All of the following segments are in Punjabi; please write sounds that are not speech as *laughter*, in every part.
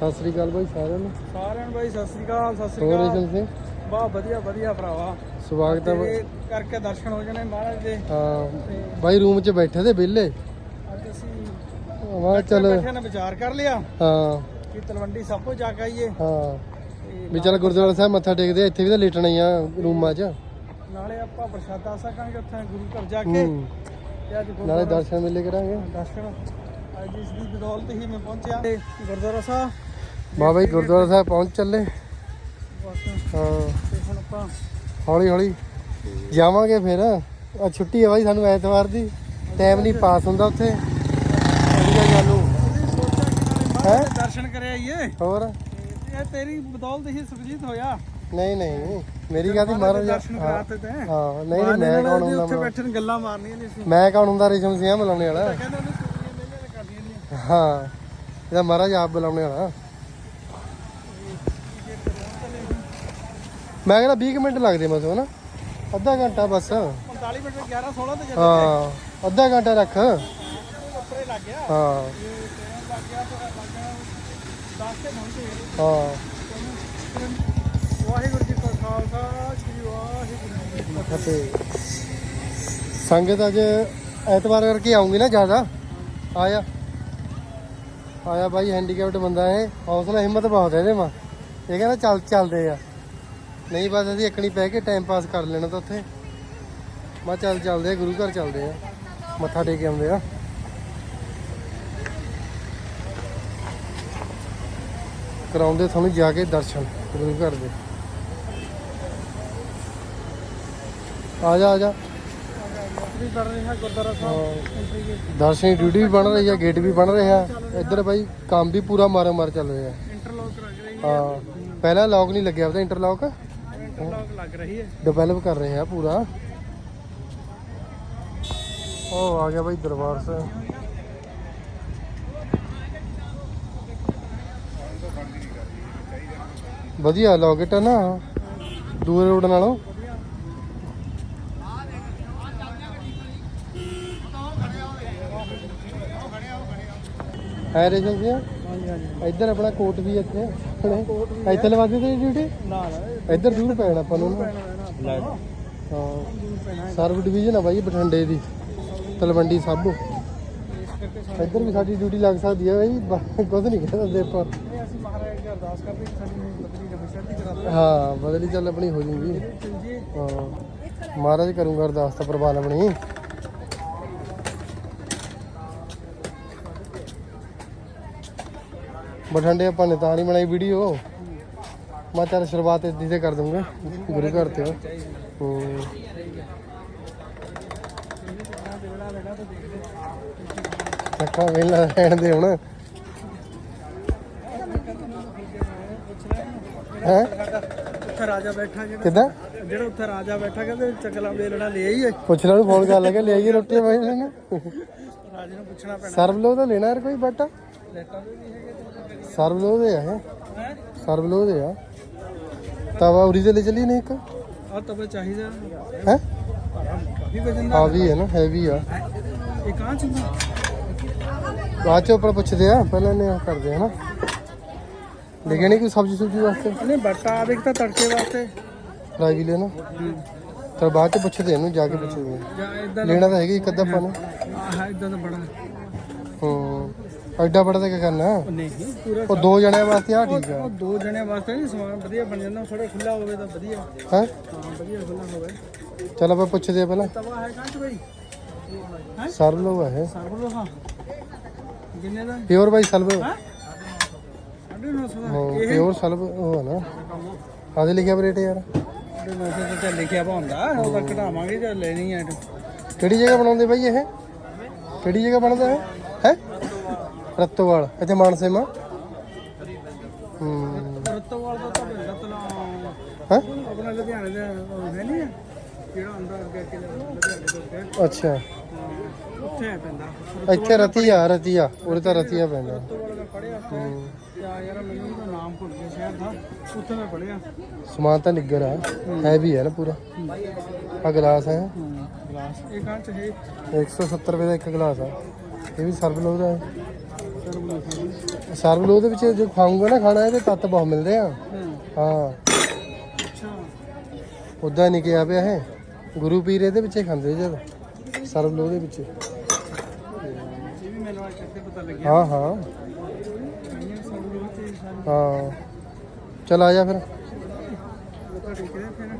ਸਤਿ ਸ੍ਰੀ ਅਕਾਲ ਬਾਈ ਸਾਰਿਆਂ ਨੂੰ। ਸਾਰਿਆਂ ਨੂੰ ਬਾਈ ਸਤਿ ਸ੍ਰੀ ਅਕਾਲ ਸਤਿ ਸ੍ਰੀ ਹੋਰ ਅਕਾਲ। ਸਿੰਘ ਵਾਹ ਵਧੀਆ ਵਧੀਆ ਭਰਾਵਾ। ਸਵਾਗਤ ਹੈ ਤੇਰੇ ਕਰਕੇ ਦਰਸ਼ਨ ਹੋ ਜਾਣੇ ਮਹਾਰਾਜ ਦੇ। ਹਾਂ ਬਾਈ ਰੂਮ 'ਚ ਬੈਠੇ ਤੇ ਵਿਹਲੇ। ਅੱਜ ਅਸੀਂ ਵਾ ਚੱਲ ਬੈਠੇ ਨੇ ਵਿਚਾਰ ਕਰ ਲਿਆ। ਹਾਂ। ਕਿ ਤਲਵੰਡੀ ਸਭ ਤੋਂ ਜਾ ਕੇ ਆਈਏ। ਹਾਂ। ਤੇ ਵੀ ਚੱਲ ਗੁਰਦੁਆਰਾ ਸਾਹਿਬ ਮੱਥਾ ਟੇਕਦੇ ਆ, ਇੱਥੇ ਵੀ ਤਾਂ ਲੇਟਣਾ ਹੀ ਆ ਰੂਮਾਂ 'ਚ। ਨਾਲੇ ਆਪਾਂ ਪ੍ਰਸ਼ਾਦਾ ਸਕਾਂਗੇ ਉੱਥੇ ਗੁਰੂ ਘਰ ਜਾ ਕੇ। ਹੂੰ। ਤੇ ਅੱਜ ਨਾਲੇ ਗੁਰਦੁਆਰਾ ਦਰਸ਼ਨ ਮੇਲੇ ਕਰਾਂਗੇ। ਦਰਸ਼ਨ। ਅੱਜ ਇਸ ਦੀ ਬਦੌਲਤ ਹੀ ਮੈਂ ਪਹੁੰਚਿਆ। ਤੇ ਗੁਰਦੁਆਰਾ ਸਾਹਿਬ ਮਾ ਬਾਈ ਗੁਰਦੁਆਰਾ ਸਾਹਿਬ ਪਹੁੰਚ ਚੱਲੇ। ਹਾਂ। ਹੁਣ ਆਪਾਂ ਹੌਲੀ ਹੌਲੀ। ਜਾਵਾਂਗੇ ਫਿਰ। ਆ ਛੁੱਟੀ ਹੈ ਬਾਈ ਸਾਨੂੰ ਐਤਵਾਰ ਦੀ। ਟਾਈਮ ਨਹੀਂ ਪਾਸ ਹੁੰਦਾ ਉੱਥੇ। ਵਧੀਆ ਗੱਲ। ਦਰਸ਼ਨ ਆਈਏ। ਹੋਰ? ਇਹ ਤੇਰੀ ਬਦੌਲਤ ਹੀ ਹੋਇਆ। ਨਹੀਂ ਨਹੀਂ। ਮੇਰੀ ਗੱਲ ਮਹਾਰਾਜ ਦਰਸ਼ਨ ਕਰਾਤੇ ਤੇ ਹਾਂ, ਨਹੀਂ ਨਹੀਂ ਮੈਂ ਕੌਣ ਹੁੰਦਾ ਉੱਥੇ ਮੈਂ- ਬੈਠੇ ਨੇ ਗੱਲਾਂ ਮਾਰਨੀਆਂ ਨਹੀਂ ਸੀ। ਮੈਂ ਕੌਣ ਹੁੰਦਾ ਰੇਸ਼ਮ ਸਿੰਘ ਬੁਲਾਉਣੇ ਵਾਲਾ? ਹਾਂ। ਇਹਦਾ ਮਹਾਰਾਜ ਆਪ ਬੁਲਾਉਣੇ ਵਾਲਾ। ਮੈਂ ਕਹਿੰਦਾ 20 ਕੁ ਮਿੰਟ ਲੱਗਦੇ ਮਸ ਨਾ ਅੱਧਾ ਘੰਟਾ ਬਸ। 45 ਮਿੰਟ 11 16 ਤੇ ਜਦ ਹਾਂ ਅੱਧਾ ਘੰਟਾ ਰੱਖ। ਉੱਪਰੇ ਲੱਗ ਗਿਆ। ਹਾਂ। ਇਹ ਤੇਰਾ ਲੱਗ ਗਿਆ ਤੇਰਾ ਲੱਗ ਗਿਆ 10 ਤੇ ਪਹੁੰਚੇ ਹਾਂ। ਵਾਹਿਗੁਰੂ ਜੀ ਕਾ ਖਾਲਸਾ ਸ੍ਰੀ ਵਾਹਿਗੁਰੂ ਜੀ ਕੀ ਫਤਿਹ। ਅਤੇ ਸੰਗਤ ਅੱਜ ਐਤਵਾਰ ਕਰਕੇ ਆਉਂਗੀ ਨਾ ਜ਼ਿਆਦਾ। ਆਇਆ। ਆਇਆ ਬਾਈ ਹੈਂਡੀਕੈਪਟ ਬੰਦਾ ਹੈ ਹੌਸਲਾ ਹਿੰਮਤ ਬਹੁਤ ਹੈ ਇਹਦੇ ਮਾ। ਇਹ ਕਹਿੰਦਾ ਚੱਲ ਚੱਲਦੇ ਆ। ਨਹੀਂ ਬਸ ਅਸੀਂ ਇੱਕਣੀ ਪੈ ਕੇ ਟਾਈਮ ਪਾਸ ਕਰ ਲੈਣਾ ਤਾਂ ਉੱਥੇ। ਮੈਂ ਚੱਲ ਚੱਲਦੇ ਆ ਗੁਰੂ ਘਰ ਚੱਲਦੇ ਆ। ਮੱਥਾ ਟੇਕ ਕੇ ਆਉਂਦੇ ਆ। ਕਰਾਉਂਦੇ ਤੁਹਾਨੂੰ ਜਾ ਕੇ ਦਰਸ਼ਨ ਗੁਰੂ ਘਰ ਦੇ। ਆ ਜਾ ਆ ਜਾ। ਦਰਸ਼ਨੀ ਡਿਊਟੀ ਵੀ ਬਣ ਰਹੀ ਹੈ ਗੇਟ ਵੀ ਬਣ ਰਿਹਾ। ਇੱਧਰ ਬਾਈ ਕੰਮ ਵੀ ਪੂਰਾ ਮਾਰ ਮਾਰ ਚੱਲ ਰਿਹਾ। ਇੰਟਰਲੌਕ ਲੱਗ ਰਹੀ ਹੈ। ਹਾਂ ਪਹਿਲਾਂ ਲੌਕ ਨਹੀਂ ਲੱਗਿਆ ਉਹਦਾ ਇੰਟਰਲੌਕ ਇੰਟਰਲੌਕ ਲੱਗ ਰਹੀ ਹੈ। ਡਿਵੈਲਪ ਕਰ ਰਹੇ ਆ ਪੂਰਾ। ਉਹ ਆ ਗਿਆ ਬਾਈ ਦਰਬਾਰ ਸਾਹਿਬ। ਵਧੀਆ ਲੌਕਟ ਆ ਨਾ। ਦੂਰ ਰੋਡ ਨਾਲੋਂ। ਹੈ ਰੇਜਨ ਜੀ ਹਾਂਜੀ ਹਾਂਜੀ। ਇੱਧਰ ਆਪਣਾ ਕੋਟ ਵੀ ਇੱਥੇ। ਆਪਣੇ। ਇੱਥੇ ਲਵਾ ਦੇ ਡਿਊਟੀ ਨਾ ਨਾ ਇੱਧਰ ਦੂਰ ਪੈਣਾ ਆਪਾਂ ਨੂੰ ਨਾ। ਲੈ ਹਾਂ। ਸਰਵ ਡਿਵੀਜ਼ਨ ਆ ਬਾਈ ਬਠਿੰਡੇ ਦੀ। ਤਲਵੰਡੀ ਸਾਬੋ। ਇਸ ਕਰਕੇ ਇੱਧਰ ਵੀ ਸਾਡੀ ਡਿਊਟੀ ਲੱਗ ਸਕਦੀ ਹੈ ਬਾਈ। ਬ- ਕੁਝ ਨਹੀਂ ਕਹਿ ਸਕਦੇ ਆਪਾਂ। ਇਹ ਅਸੀਂ ਮਹਾਰਾਜ ਅੱਗੇ ਅਰਦਾਸ ਕਰਦੇ ਕਿ ਸਾਡੀ ਬਦਲੀ ਰਵੇ ਚੜ੍ਹਦੀ ਕਰਾ ਦੇ ਹਾਂ ਬਦਲੀ ਚੱਲ ਆਪਣੀ ਹੋ ਜੂਗੀ। ਜੀ ਹਾਂ। ਮਹਾਰਾਜ ਕਰੂੰਗਾ ਅਰਦਾਸ ਤਾਂ ਪ੍ਰਵਾਨ ਆਪਣੀ। ਬਠਿੰਡੇ ਆਪਾਂ ਨੇ ਤਾਂ ਨਹੀਂ ਬਣਾਈ ਵੀਡੀਓ ਮੈਂ ਚੱਲ ਸ਼ੁਰੂਆਤ ਇੱਦੀ ਤੇ ਕਰ ਦੂੰਗਾ ਗੁਰੂ ਘਰ ਤੇ। ਹੂੰ। ਅੱਖਾਂ ਵੇਲਾ ਰਹਿਣ ਦੇ ਹੁਣ। ਹੈ? ਉੱਥੇ ਰਾਜਾ ਬੈਠਾ ਜਿਹੜਾ ਕਿਦਾਂ? ਜਿਹੜਾ ਉੱਥੇ ਰਾਜਾ ਬੈਠਾ ਕਹਿੰਦੇ ਚੱਕਲਾ ਵੇਲਣਾ ਲੈ ਆਈਏ। ਪੁੱਛ ਲੈ ਫੋਨ ਕਰ ਲੈ ਆਈਏ ਰੋਟੀ ਬਾਈ ਨੇ ਰਾਜੇ ਨੂੰ ਪੁੱਛਣਾ ਪੈਣਾ। ਸਰਵ ਲੋ ਦਾ ਲੈਣਾ ਯਾਰ ਕੋਈ ਬਟਾ। ਲੈਟਾਂ ਵੀ ਨਹੀਂ ਹੈਗੇ ਸਰਵ ਲੋ ਦੇ ਆ ਹੈ ਸਰਵ ਲੋ ਦੇ ਆ। ਤਵਾ ਉਰੀ ਤੇ ਲੈ ਚੱਲੀ ਨੇ ਇੱਕ? ਆ ਤਵੇ ਚਾਹੀਦਾ। ਹੈ? ਕਾਫੀ ਵਜਨ ਦਾ। ਆ ਵੀ ਹੈ ਨਾ ਹੈਵੀ ਆ। ਇਹ ਕਾਂ ਚੁੰਦਾ ਬਾਅਦ ਚ ਉੱਪਰ ਪੁੱਛਦੇ ਆ ਪਹਿਲਾਂ ਨੇ ਕਰਦੇ ਆ ਨਾ। ਨਹੀਂ ਕੋਈ ਸਬਜ਼ੀ ਸੁਬਜ਼ੀ ਵਾਸਤੇ? ਨਹੀਂ ਬੱਟਾ ਆ ਦੇਖ ਤਾਂ ਤੜਕੇ ਵਾਸਤੇ। ਫਰਾਈ ਵੀ ਲੈਣਾ। ਚਲ ਬਾਅਦ ਚ ਪੁੱਛਦੇ ਇਹਨੂੰ ਜਾ ਕੇ ਪੁੱਛਦੇ ਲੈਣਾ ਤਾਂ ਹੈਗਾ ਇੱਕ ਅੱਧਾ ਨੇ। ਆਹ ਇਦਾਂ ਦਾ ਬੜਾ। ਹੂੰ। ਐਡਾ ਬੜਾ ਤਾਂ ਕੀ ਕਰਨਾ? ਨਹੀਂ ਪੂਰਾ ਉਹ ਦੋ ਜਣਿਆਂ ਵਾਸਤੇ ਆ ਠੀਕ ਉਹ ਆ ਦੋ ਜਣੇ ਵਾਸਤੇ ਨਹੀਂ ਸਮਾਨ ਵਧੀਆ ਬਣ ਜਾਂਦਾ ਥੋੜਾ ਖੁੱਲਾ ਹੋਵੇ ਤਾਂ ਵਧੀਆ। ਹੈ? ਹਾਂ ਵਧੀਆ ਖੁੱਲਾ ਹੋਵੇ। ਚਲ ਆਪਾਂ ਪੁੱਛਦੇ ਆ ਪਹਿਲਾਂ। ਤਵਾ ਹੈ ਕਾਂ ਚ ਬਈ? ਸਰਵ ਲੋ ਹੈ ਸਰਬ ਲੋ ਹਾਂ। ਕਿੰਨੇ ਦਾ? ਪਿਓਰ ਬਾਈ ਸਲਵ ਹਾਂ? 950 ਦਾ। ਹਾਂ ਇਹ? ਪਿਓਰ ਸਲਵ ਉਹ ਹੈ ਨਾ। ਆਦੇ ਲਿਖਿਆ ਰੇਟ ਯਾਰ। 950 ਦਾ ਚੱਲ ਲਿਖਿਆ ਹੁੰਦਾ ਉਹ ਤਾਂ ਘਟਾਵਾਂਗੇ ਜੇ ਲੈਣੀ ਹੈ ਕਿਹੜੀ ਜਗ੍ਹਾ ਬਣਾਉਂਦੇ ਬਾਈ ਇਹ? ਕਿਹੜੀ ਜਗ੍ਹਾ ਬਣਦਾ ਹੈ ਹੈ? ਰਤੋਵਾਲ ਇੱਥੇ ਮਾਨਸੇ ਮਾ। ਹੂੰ ਰਤੋਵਾਲ ਦਾ ਤਾਂ ਬੰਦਾ ਤਲਾ ਹੈ? ਆਪਣਾ ਲੁਧਿਆਣੇ ਦਾ ਉਹ ਹੈ ਨਹੀਂ ਹੈ। ਜਿਹੜਾ ਅੰਦਰ ਅੱਗੇ ਅੱਗੇ ਲੁਧਿਆਣੇ ਤੋਂ ਅੱਗੇ ਅੱਛਾ। ਹਾਂ, ਉੱਥੇ ਹੈ ਪੈਂਦਾ ਇੱਥੇ ਰਤੀਆ ਰਤੀਆ ਉਰੇ ਤਾਂ ਰਤੀਆ ਪੈਂਦਾ। ਰਤੋਵਾਲ ਦਾ ਪੜਿਆ ਉੱਥੇ ਯਾ ਯਾਰ ਮੈਨੂੰ ਨਾਮ ਭੁੱਲ ਗਿਆ ਸ਼ਹਿਰ ਦਾ ਉੱਥੇ ਮੈਂ ਪੜਿਆ ਸਮਾਨ ਤਾਂ ਨਿੱਗਰ ਆ। ਹੈਵੀ ਹੈ ਨਾ ਪੂਰਾ। ਆ ਗਲਾਸ ਹੈ। ਗਲਾਸ। ਇਹ ਕਾਂ ਚ ਹੈ 170 ਰੁਪਏ ਦਾ ਇੱਕ ਗਲਾਸ ਆ। ਇਹ ਵੀ ਸਰਵ ਲੋ ਦਾ ਹੈ। ਸਰਵਲੋ ਸਰਵ ਉਹਦੇ ਵਿੱਚ ਜੋ ਖਾਊਂਗਾ ਨਾ ਖਾਣਾ, ਇਹਦੇ ਤੱਤ ਬਹੁਤ ਮਿਲਦੇ ਆ। ਹਾਂ। ਹਾਂ ਅੱਛਾ ਉਦਾਂ ਨਹੀਂ ਕਿਹਾ ਪਿਆ ਇਹ। ਗੁਰੂ ਪੀਰ ਇਹਦੇ ਵਿੱਚੇ ਖਾਂਦੇ ਜਦ ਸਰਵਲੋ ਦੇ ਵਿੱਚ। ਇਹ ਵੀ ਮੈਨੂੰ ਅੱਜ ਤੱਕ ਪਤਾ ਲੱਗਿਆ ਹਾਂ ਹਾਂ। ਹਾਂ। ਚਲ ਆ ਜਾ ਫਿਰ।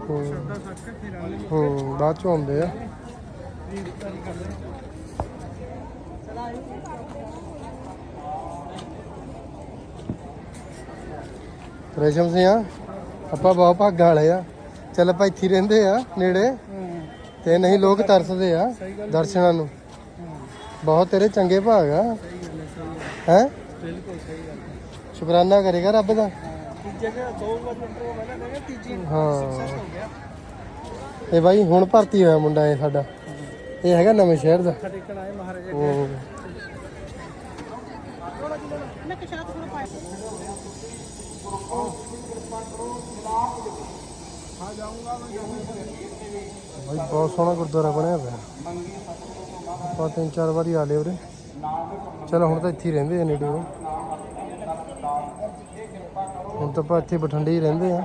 ਮੱਥਾ ਬਾਅਦ ਚ ਆਉਂਦੇ ਆ। ਰੇਸ਼ਮ ਸਿੰਘ ਆ। ਆਪਾਂ ਬਹੁਤ ਭਾਗਾਂ ਵਾਲੇ ਆ। ਚੱਲ ਆਪਾਂ ਇੱਥੇ ਹੀ ਰਹਿੰਦੇ ਆ, ਨੇੜੇ। ਤੇ ਨਹੀਂ ਲੋਕ ਤਰਸਦੇ ਆ ਦਰਸ਼ਨਾਂ ਨੂੰ। ਬਹੁਤ ਤੇਰੇ ਚੰਗੇ ਭਾਗ ਆ। ਹੈ? ਬਿਲਕੁਲ ਸਹੀ ਗੱਲ ਸ਼ੁਕਰਾਨਾ ਕਰੇਗਾ ਰੱਬ ਦਾ। ਹਾਂ। ਦੋ ਵਾਰ ਇੰਟਰਵਿਊ ਵਾਲਾ ਕਹਿੰਦਾ ਤੀਜੀ ਸਕਸੈਸ ਹੋ ਗਿਆ ਇਹ ਬਾਈ ਹੁਣ ਭਰਤੀ ਹੋਇਆ ਮੁੰਡਾ ਇਹ ਸਾਡਾ। ਇਹ ਹੈਗਾ ਨਵੇਂ ਸ਼ਹਿਰ ਦਾ। ਮੱਥਾ ਟੇਕਣ ਆਏ ਮਹਾਰਾਜਾ ਉਹ ਮੈਂ ਕਿਸ਼ਾਤ ਕੋਲ ਪਾਇਆ ਬਾਈ, ਬਹੁਤ ਸੋਹਣਾ ਗੁਰਦੁਆਰਾ ਬਣਿਆ ਪਿਆ। ਆਪਾਂ ਤਿੰਨ ਚਾਰ ਵਾਰੀ ਆ ਲਏ ਉਰੇ। ਚਲੋ, ਹੁਣ ਤਾਂ ਇੱਥੇ ਹੀ ਰਹਿੰਦੇ ਆ ਨੇੜੇ ਉਹ। ਹੁਣ ਤਾਂ ਆਪਾਂ ਇੱਥੇ ਬਠਿੰਡੇ ਹੀ ਰਹਿੰਦੇ ਆ।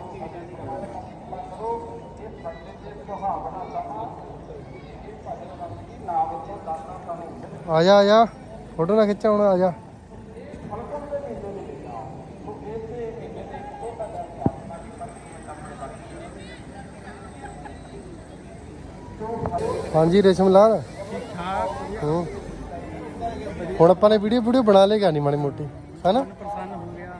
ਆ ਜਾ ਆ ਜਾ। ਫੋਟੋ ਨਾ ਖਿੱਚਾ ਹੁਣ, ਆ ਜਾ। ਹਾਂਜੀ ਰੇਸ਼ਮ ਲਾਲ। ਠੀਕ ਠਾਕ ਹੂੰ। ਹੁਣ ਆਪਾਂ ਨੇ ਵੀਡੀਓ ਵੀਡੀਓ ਬਣਾ ਲੇਗਾ ਨਹੀਂ ਮਾੜੀ ਮੋਟੀ ਹੈਨਾ? ਪ੍ਰਸੰਨ ਹੋ ਗਿਆ।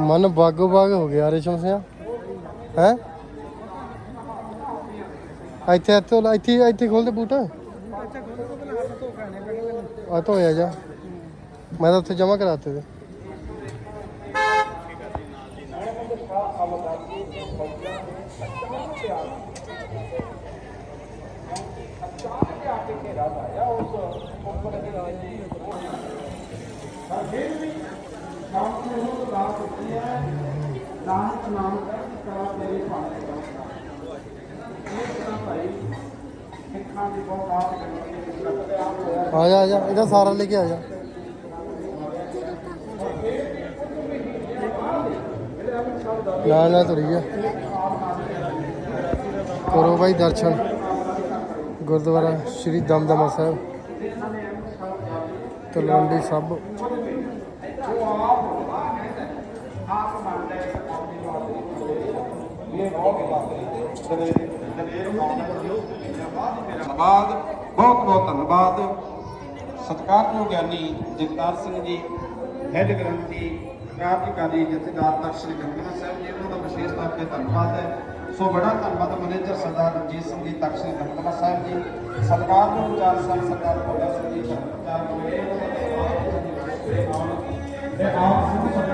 ਮਨ ਬਾਗੋ ਬਾਗ ਹੋ ਗਿਆ ਰੇਸ਼ਮ ਸਿੰਘ ਹੈ? ਇੱਥੇ ਇੱਥੇ ਇੱਥੇ ਇੱਥੇ ਖੋਲ ਦੇ ਬੂਟ। ਆ। ਧੋਇਆ ਜਾ। ਮੈਂ ਤਾਂ ਉੱਥੇ ਜਮਾ ਕਰਾਤੇ ਤੇ ਆ ਜਾ ਆ ਜਾ ਇਹਦਾ ਸਾਰਾ ਲੈ ਕੇ ਆ ਜਾ ਨਾਲ ਨਾਲ ਤੁਰੀ ਜਾ ਕਰੋ ਭਾਈ ਦਰਸ਼ਨ। ਗੁਰਦੁਆਰਾ ਸ਼੍ਰੀ ਦਮਦਮਾ ਸਾਹਿਬ। ਤਲਵੰਡੀ ਸਾਬੋ ਧੰਨਵਾਦ, ਬਹੁਤ ਬਹੁਤ ਧੰਨਵਾਦ। ਸਤਿਕਾਰਯੋਗ ਗਿਆਨੀ ਜਗਤਾਰ ਸਿੰਘ ਜੀ, ਹੈੱਡ ਗ੍ਰੰਥੀ ਕਾਰਜਕਾਰੀ ਜਥੇਦਾਰ ਤਖਤ ਸ੍ਰੀ ਗੰਗਾਨਗਰ ਸਾਹਿਬ ਜੀ, ਉਹਨਾਂ ਦਾ ਵਿਸ਼ੇਸ਼ ਤੌਰ ਤੇ ਧੰਨਵਾਦ ਹੈ। ਸੋ ਬੜਾ ਧੰਨਵਾਦ ਮੈਨੇਜਰ ਸਰਦਾਰ ਰਣਜੀਤ ਸਿੰਘ ਜੀ, ਤਖਤ ਸ੍ਰੀ ਸਾਹਿਬ ਜੀ। ਸਤਿਕਾਰਯੋਗ ਚਾਰ ਸਾਹਿਬ ਸਰਦਾਰ ਭਗਤ ਸਿੰਘ ਜੀ ਚਾਰ ਕਮੇਟੀ ਉਹਨਾਂ ਦਾ ਆਪ ਸਭ ਸਰਦਾਰ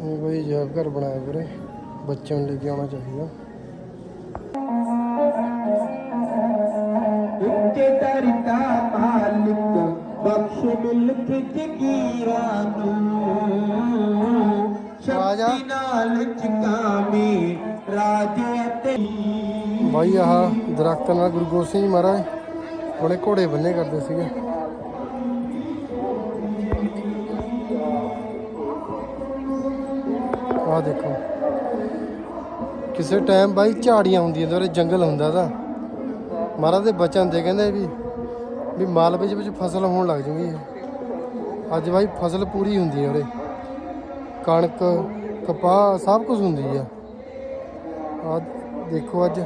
ਇਹ ਭਾਈ ਅਜਾਇਬ ਘਰ ਬਣਾਇਆ ਵੀਰੇ ਬੱਚਿਆਂ ਨੂੰ ਲੈ ਕੇ ਆਉਣਾ ਚਾਹੀਦਾ। ਉੱਚੇ ਦਰਦਾ ਮਾਲਿਕ ਬਖਸ਼ ਮਿਲਕ ਜਗੀਰਾਂ ਨੂੰ। ਸ਼ਕਤੀ ਨਾਲ ਚਕਾਮੀ ਰਾਜ ਅਤੇ ਬਾਈ ਆਹ ਦਰਖਤ ਨਾਲ ਗੁਰੂ ਗੋਬਿੰਦ ਸਿੰਘ ਮਹਾਰਾਜ ਬੜੇ ਘੋੜੇ ਬੰਨੇ ਕਰਦੇ ਸੀਗੇ। ਆਹ ਦੇਖੋ। ਕਿਸੇ ਟਾਈਮ ਬਾਈ ਝਾੜੀਆਂ ਹੁੰਦੀਆਂ ਤੇ ਉਰੇ ਜੰਗਲ ਹੁੰਦਾ ਤਾਂ। ਮਹਾਰਾਜ ਦੇ ਬਚਨ ਦੇ ਕਹਿੰਦੇ ਵੀ ਵੀ ਮਾਲਵੇ ਦੇ ਵਿੱਚ ਫਸਲ ਹੋਣ ਲੱਗ ਜੂਗੀ। ਅੱਜ ਬਾਈ ਫਸਲ ਪੂਰੀ ਹੁੰਦੀ ਹੈ ਉਰੇ। ਕਣਕ, ਕਪਾਹ, ਸਭ ਕੁਝ ਹੁੰਦੀ ਆ। ਆ ਦੇਖੋ ਅੱਜ।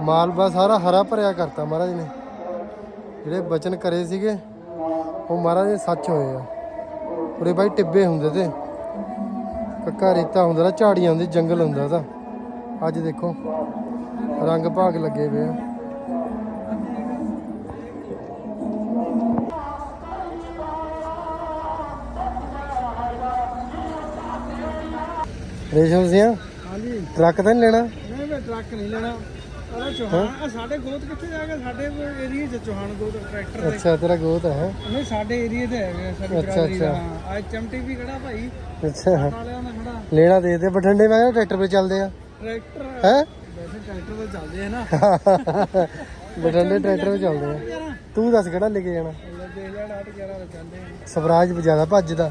ਮਾਲਵਾ ਸਾਰਾ ਹਰਾ ਭਰਿਆ ਕਰਤਾ ਮਹਾਰਾਜ ਨੇ। ਜਿਹੜੇ ਬਚਨ ਕਰੇ ਸੀਗੇ, ਉਹ ਮਹਾਰਾਜ ਦੇ ਸੱਚ ਹੋਏ ਆ। ਉਰੇ ਬਾਈ ਟਿੱਬੇ ਹੁੰਦੇ ਤੇ। ਕੱਕਾ ਰੇਤਾ ਹੁੰਦਾ ਨਾ ਝਾੜੀਆਂ ਹੁੰਦੀ ਜੰਗਲ ਹੁੰਦਾ ਤਾਂ ਅੱਜ ਦੇਖੋ ਰੰਗ ਭਾਗ ਲੱਗੇ ਪਏ ਆ। ਰੇਸ਼ਮ ਸਿਆ ਹਾਂਜੀ। ਟਰੱਕ ਤਾਂ ਨਹੀਂ ਲੈਣਾ? ਨਹੀਂ ਮੈਂ ਟਰੱਕ ਨਹੀਂ ਲੈਣਾ। ਉਹ ਚੋਹਾਨ ਸਾਡੇ ਗੋਤ ਕਿੱਥੇ ਜਾਏਗਾ ਸਾਡੇ ਏਰੀਆ 'ਚ ਚੋਹਾਨ ਗੋਤ ਟਰੈਕਟਰ ਦੇ। ਅੱਛਾ ਤੇਰਾ ਗੋਤ ਹੈ? ਨਹੀਂ ਸਾਡੇ ਏਰੀਆ ਤੇ ਹੈਗੇ ਸਾਡੀ ਅੱਛਾ, ਬਰਾਦਰੀ ਦਾ ਅੱਜ ਚਮਟੀ ਵੀ ਖੜਾ ਭਾਈ। ਅੱਛਾ। ਦਾ ਖੜਾ ਲੈਣਾ ਦੇ ਦੇ ਬਠੰਡੇ ਮੈਂ ਕਿਹਾ ਟਰੈਕਟਰ 'ਤੇ ਚੱਲਦੇ ਆ। ਟਰੈਕਟਰ? ਹੈ? ਵੈਸੇ ਟਰੈਕਟਰ ਤਾਂ ਚੱਲਦੇ ਆ ਨਾ। ਬਠੰਡੇ ਟਰੈਕਟਰ 'ਤੇ ਚੱਲਦੇ ਆ। *laughs* ਤੂੰ ਦੱਸ ਕਿਹੜਾ ਲੈ ਕੇ ਜਾਣਾ? ਲੈ 2011 ਦਾ ਚੱਲਦੇ ਆ ਸਵਰਾਜ ਜ਼ਿਆਦਾ ਭੱਜਦਾ।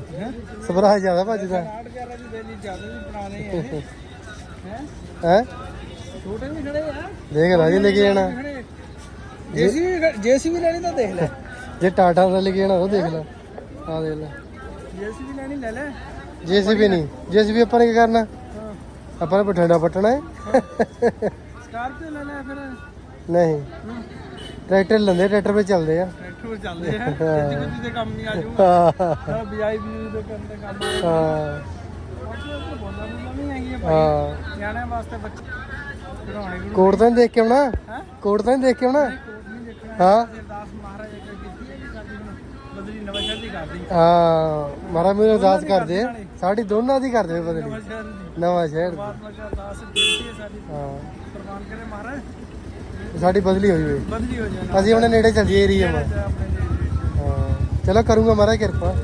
ਸਵਰਾਜ ਜ਼ਿਆਦਾ ਭੱਜਦਾ। 11 ਦੀ ਬੇਲੀ ਜ਼ਿਆਦਾ ਵੀ ਬਣਾਣੇ ਆ ਹੈ? ਹੈ? ਛੋਟੇ ਵੀ ਖੜੇ ਆ। ਦੇਖ ਰਾਜੇ ਲੈ ਕੇ ਜਾਣਾ। ਜੇਸੀ ਜੇਸੀ ਵੀ ਲੈਣੀ ਤਾਂ ਦੇਖ ਲੈ। ਜੇ ਟਾਟਾ ਦਾ ਲੈ ਕੇ ਜਾਣਾ ਉਹ ਦੇਖ ਲੈ। ਆ ਦੇਖ ਲੈ। ਜੇਸੀ ਵੀ ਲੈਣੀ ਲੈ ਲੈ। ਜੇਸੀਬੀ ਨਹੀਂ। ਜੇਸੀਬੀ ਆਪਾਂ ਨੇ ਕੀ ਕਰਨਾ? ਹਾਂ ਆਪਾਂ ਨੇ ਬਠੰਡਾ ਪੱਟਣਾ ਹੈ। ਸਕਾਰਪੀਓ ਲੈ ਲੈ ਫਿਰ। ਨਹੀਂ। ਟਰੈਕਟਰ ਲੈਂਦੇ ਟਰੈਕਟਰ 'ਤੇ ਚੱਲਦੇ ਆ। ਟਰੈਕਟਰ ਚੱਲਦੇ ਆ। ਜਿੱਦੀ ਦੇ ਕੰਮ ਨਹੀਂ ਆ ਜਾਊਗਾ ਹਾਂ। ਹਾਂ ਬਿਜਾਈ ਵੀ ਦੇ ਕੰਮ ਤੇ ਕੰਮ ਆ ਹਾਂ। ਬਾਕੀ ਬੋਲਣਾ ਬੋਲਣਾ ਨਹੀਂ ਹੈਗੀ ਆ ਭਾਈ। ਹਾਂ। ਨਿਆਣਿਆਂ ਵਾਸਤੇ ਬੱਚੇ ਪੜਾਉਣੇ ਗੁਰੂ ਕੋਟ ਤਾਂ ਨੀ ਦੇਖ ਕੇ ਆਉਣਾ? ਹੈ? ਕੋਟ ਤਾਂ ਨੀ ਦੇਖ ਕੇ ਆਉਣਾ? ਕੋਟ ਨਹੀਂ ਦੇਖਣਾ ਹਾਂ। ਅਰਦਾਸ ਮਹਾਰਾਜ ਅੱਗੇ ਕੀਤੀ ਹੈ ਕਿ ਸਾਡੀ ਹੁਣ। ਬਦਲੀ ਨਵਾਂ ਸ਼ਹਿਰ ਦੀ ਕਰਦੀ। ਹਾਂ। ਮੇਰੇ ਅਰਦਾਸ ਕਰਦੇ ਸਾਡੀ ਦੋਨਾਂ ਦੀ ਕਰਦੇ ਬਦਲੀ। ਨਵਾਂ ਸ਼ਹਿਰ ਦੀ। ਨਵਾਂ ਸ਼ਹਿਰ ਦੀ। ਪਰਮਾਤਮਾ ਦੀ ਅਰਦਾਸ ਬੇਨਤੀ ਹੈ ਸਾਡੀ। ਹਾਂ। ਪ੍ਰਵਾਨ ਕਰੇ ਮਹਾਰਾਜ। ਸਾਡੀ ਬਦਲੀ ਹੋਈ ਵੇ ਬਦਲੀ ਹੋ ਜਾਏ ਅਸੀਂ ਉਹਨੇ ਨੇੜੇ ਚੱਲ ਜੀਏ ਏਰੀਆ ਮਾ। ਤੇ ਆਪਣੇ ਦੇ ਵਿੱਚ ਹਾਂ। ਚਲੋ ਕਰੂੰਗਾ ਮਹਾਰਾਜ ਕਿਰਪਾ। ਠੀਕ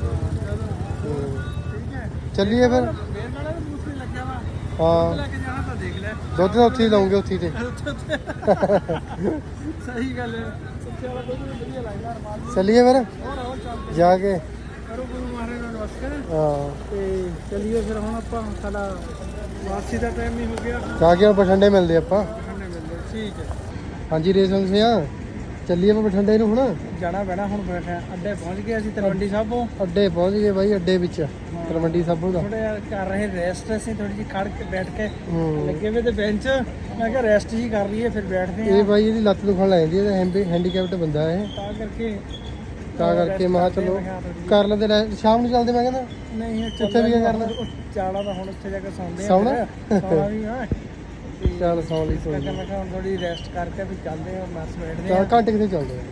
ਹੈ। ਚੱਲੀਏ ਫਿਰ। ਲੱਗਿਆ ਵਾ। ਹਾਂ। ਲੈ ਕੇ ਜਾਣਾ ਤਾਂ ਦੇਖ ਲੈ। ਦੁੱਧ ਤਾਂ ਉੱਥੇ ਹੀ ਲਾਉਂਗੇ ਉੱਥੇ ਹੀ ਤੇ। *laughs* ਸਹੀ ਗੱਲ ਹੈ। ਸੱਚੇ ਵਾਲਾ ਦੁੱਧ ਵੀ ਵਧੀਆ ਲੱਗਦਾ ਰਮਾਨ ਚੱਲੀਏ ਫਿਰ। ਹੋਰ ਹੋਰ ਚੱਲ। ਜਾ ਕੇ। ਕਰੋ ਗੁਰੂ ਮਹਾਰਾਜ ਹਾਂ ਤੇ ਚੱਲੀਏ ਫਿਰ ਹੁਣ ਆਪਾਂ ਸਾਡਾ ਵਾਪਸੀ ਦਾ ਟਾਈਮ ਹੀ ਹੋ ਗਿਆ। ਜਾ ਕੇ ਹੁਣ ਬਠੰਡੇ ਮਿਲਦੇ ਆਪਾਂ। ਠੰਡੇ ਮਿਲਦੇ ਠੀਕ ਹੈ। ਹਾਂਜੀ ਰੇਸ਼ਮ ਸਿਆ ਚੱਲੀਏ ਆਪਾਂ ਬਠੰਡੇ ਨੂੰ ਹੁਣ। ਜਾਣਾ ਪੈਣਾ ਹੁਣ ਬੈਠੇ। ਅੱਡੇ ਪਹੁੰਚ ਗਏ ਅਸੀਂ ਤਲਵੰਡੀ ਸਾਬੋਂ। ਅੱਡੇ ਪਹੁੰਚ ਗਏ ਬਾਈ ਅੱਡੇ ਵਿੱਚ ਤਲਵੰਡੀ ਸਾਬੋ ਦਾ। ਥੋੜੇ ਕਰ ਰਹੇ ਰੈਸਟ ਅਸੀਂ ਥੋੜੀ ਜਿਹੀ ਖੜ ਕੇ ਬੈਠ ਕੇ ਹੂੰ। ਲੱਗੇ ਵੇ ਤੇ ਬੈਂਚ ਮੈਂ ਕਿਹਾ ਰੈਸਟ ਹੀ ਕਰ ਲਈਏ ਫਿਰ ਬੈਠਦੇ ਇਹ ਆ ਬਾਈ ਇਹਦੀ ਲੱਤ ਦੁਖਣ ਲੱਗ ਜਾਂਦੀ ਹੈ ਤੇ ਹੈਂਡੀਕੈਪਟ ਬੰਦਾ ਹੈ। ਤਾਂ ਕਰਕੇ ਤਾਂ ਕਰਕੇ ਮੈਂ ਕਿਹਾ ਚਲੋ ਕਰ ਲੈਂਦੇ ਰਹਿ- ਸ਼ਾਮ ਨੂੰ ਚੱਲਦੇ ਮੈਂ ਕਹਿੰਦਾ? ਨਹੀਂ ਉੱਥੇ ਵੀ ਕੀ ਕਰਨਾ? ਚਾਲਾ ਦਾ ਹੁਣ ਉੱਥੇ ਜਾ ਕੇ ਸੌਂਦੇ ਆ ਸੌਣਾ? ਸੌਣਾ ਵੀ ਆ। ਤੇ ਚੱਲ ਸੌਂ ਲਈ ਸੌਂ ਮੈਂ ਕਿਹਾ ਹੁਣ ਥੋੜੀ ਰੈਸਟ ਕਰਕੇ ਵੀ ਚੱਲਦੇ ਆ ਬਸ ਬੈਠਦੇ ਆ। ਘੰਟੇ ਕਿਤੇ ਚੱਲਦੇ ਆ।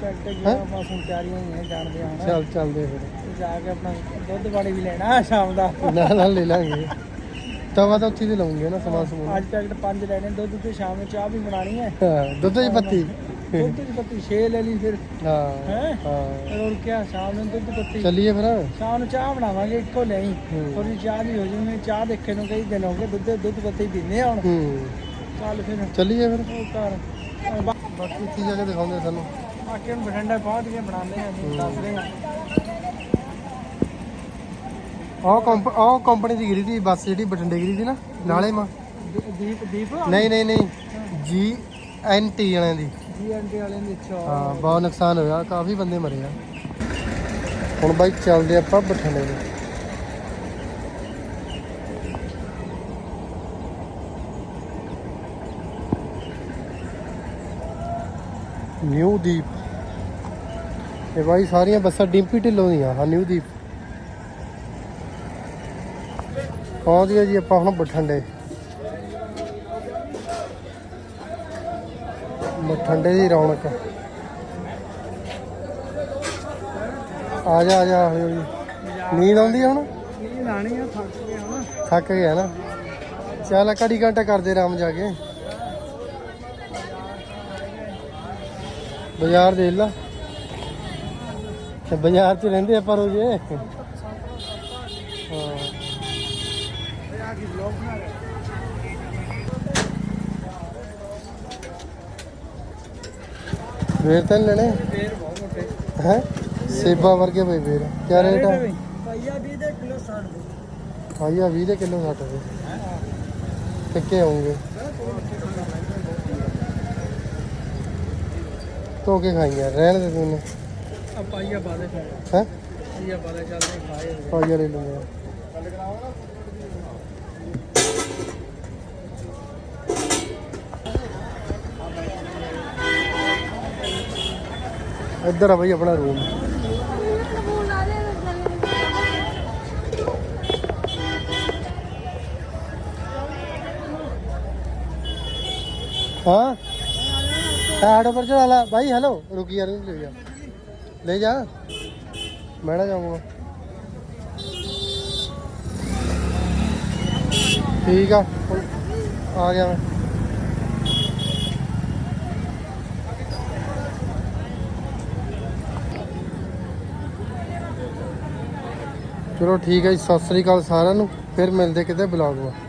ਚੱਲਦੇ ਗਿਆ ਬਸ ਹੁਣ ਤਿਆਰੀਆਂ ਹੀ ਆ ਜਾਣਦੇ ਆ ਹੁਣ। ਚੱਲ ਚੱਲਦੇ ਫਿਰ। ਤੇ ਜਾ ਕੇ ਆਪਣਾ ਦੁੱਧ ਪਾਣੀ ਵੀ ਲੈਣਾ ਸ਼ਾਮ ਦਾ। ਨਾਲ ਨਾਲ ਲੈ ਲਾਂਗੇ। ਤਵਾ ਤਾਂ ਉੱਥੇ ਤੇ ਲਾਉਂਗੇ ਨਾ ਸਮਾਨ ਸਮੂਨ। ਅੱਜ ਪੈਕਟ ਪੰਜ ਲੈਣੇ ਦੁੱਧ ਤੇ ਸ਼ਾਮ ਨੂੰ ਚਾਹ ਵੀ ਬਣਾਣੀ ਹਾਂ ਦੁੱਧ ਦੀ ਪੱਤੀ। ਦੁੱਧ ਦੀ ਪੱਤੀ 6 ਲੈ ਲਈ ਫਿਰ। ਹਾਂ ਹੈ? ਹਾਂ। ਫਿਰ ਹੁਣ ਕਿਹਾ ਸ਼ਾਮ ਨੂੰ ਦੁੱਧ ਪੱਤੀ। ਚੱਲੀਏ ਫਿਰ। ਸ਼ਾਮ ਨੂੰ ਚਾਹ ਬਣਾਵਾਂਗੇ ਇੱਕੋ ਲਈ ਹੂੰ। ਥੋੜੀ ਚਾਹ ਦੀ ਹੋ ਜੂਗੀ ਚਾਹ ਦੇਖੇ ਨੂੰ ਕਈ ਦਿਨ ਹੋ ਗਏ ਦੁੱਧ ਦੁੱਧ ਪੱਤੀ ਪੀਂਦੇ ਆ ਹੁਣ। ਹੂੰ। ਚੱਲ ਫਿਰ। ਚੱਲੀਏ ਫਿਰ। ਉਹ ਕਰ ਅਹ ਬਾ- ਬਾਕੀ ਉੱਥੇ ਜਾ ਕੇ ਦਿਖਾਉਂਦੇ ਸਾਨੂੰ? ਬਾਕੀ ਹੁਣ ਬਠਿੰਡਾ ਪਹੁੰਚ ਕੇ ਬਣਾਉਂਦੇ ਆ ਅਸੀਂ ਦੱਸ ਰਹੇ ਆ। ਆਹ ਕੰਪ ਆਹ ਕੰਪਨੀ ਦੀ ਗਿਰੀ ਦੀ ਬੱਸ ਜਿਹੜੀ ਬਠਿੰਡੇ ਗਿਰੀ ਦੀ ਨਾ ਨਾਲੇ ਮਾ। ਦੀ- ਦੀਪ ਦੀਪ ਨਹੀਂ ਨਹੀਂ ਨਹੀਂ। ਜੀ ਐਨ ਟੀ ਵਾਲਿਆਂ ਦੀ। ਜੀਐਨਟੀ ਵਾਲਿਆਂ ਦੀ ਅੱਛਾ ਹਾਂ, ਬਹੁਤ ਨੁਕਸਾਨ ਹੋਇਆ, ਕਾਫੀ ਬੰਦੇ ਮਰੇ ਆ। ਹੁਣ ਬਾਈ ਚੱਲਦੇ ਆਪਾਂ ਬਠਿੰਡੇ ਨੂੰ। ਨਿਊ ਦੀਪ। ਇਹ ਬਾਈ ਸਾਰੀਆਂ ਬੱਸਾਂ ਡਿੰਪੀ ਢਿੱਲੋਂ ਦੀਆਂ, ਹਾਂ, ਨਿਊ ਦੀਪ। ਪਹੁੰਚ ਗਏ ਜੀ ਆਪਾਂ ਹੁਣ ਬਠਿੰਡੇ। ਬਠਿੰਡੇ ਦੀ ਰੌਣਕ ਆ। ਜਾ ਆ ਜਾ ਹੌਲੀ ਹੌਲੀ ਨੀਂਦ ਆਉਂਦੀ ਹੁਣ? ਕੀ ਲਾਣੀ ਆ ਥੱਕ ਗਏ ਹੁਣ ਥੱਕ ਗਿਆ ਨਾ। ਚੱਲ ਘੜੀ ਘੰਟਾ ਕਰਦੇ ਆਰਾਮ ਜਾ ਕੇ। ਬਾਜ਼ਾਰ ਦੇਖ ਲਾ। ਤੇ ਬਾਜ਼ਾਰ 'ਚ ਰਹਿੰਦੇ ਆਪਾਂ ਰੋਜ਼ੇ। ਹਾਂ। ਆ ਕੀ ਵਲੌਗ ਬਣਾ ਫੇਰ ਤਾਂ ਨੀ ਲੈਣੇ। ਫੇਰ ਬਹੁਤ ਮੋਟੇ ਹੈ? ਸੇਬਾ ਵਰਗੇ ਪਏ ਫੇਰ। ਕੀ ਰੇਟ ਆ? ਪਾਈਆ 20 ਦੇ ਕਿਲੋ 60 ਦੇ ਭਾਈਆ 20 ਦੇ ਕਿਲੋ 60 ਦੇ। ਟਿੱਕੇ ਆਉਂਗੇ ਧੋ ਕੇ ਖਾਈ ਯਾਰ ਰਹਿਣ ਦੇ ਤੂੰ ਆ ਪਾਈਆ ਪਾ ਦੇ ਫਿਰ ਹੈ? ਪਾਈਆ ਪਾ ਦੇ ਚੱਲਦੇ ਖਾਏ ਭਾਈਆ ਲੈ ਲੂੰਗਾ ਇੱਧਰ ਆ ਬਈ ਆਪਣਾ ਰੂਮ ਹਾਂ? ਹੈਡ ਉੱਪਰ ਚੜਾ ਲੈ। ਭਾਈ ਹੈਲੋ ਰੁਕੀ ਯਾਰ ਲੈ ਜਾ। ਲੈ ਜਾ। ਮੈਂ ਨਾ ਜਾਵਾਂਗਾ ਠੀਕ ਆ। ਆ ਗਿਆ ਮੈਂ। ਚਲੋ ਠੀਕ ਹੈ ਜੀ ਸਤਿ ਸ੍ਰੀ ਅਕਾਲ ਸਾਰਿਆਂ ਨੂੰ ਫਿਰ ਮਿਲਦੇ ਕਿਤੇ ਬਲੌਗ ਵਿੱਚ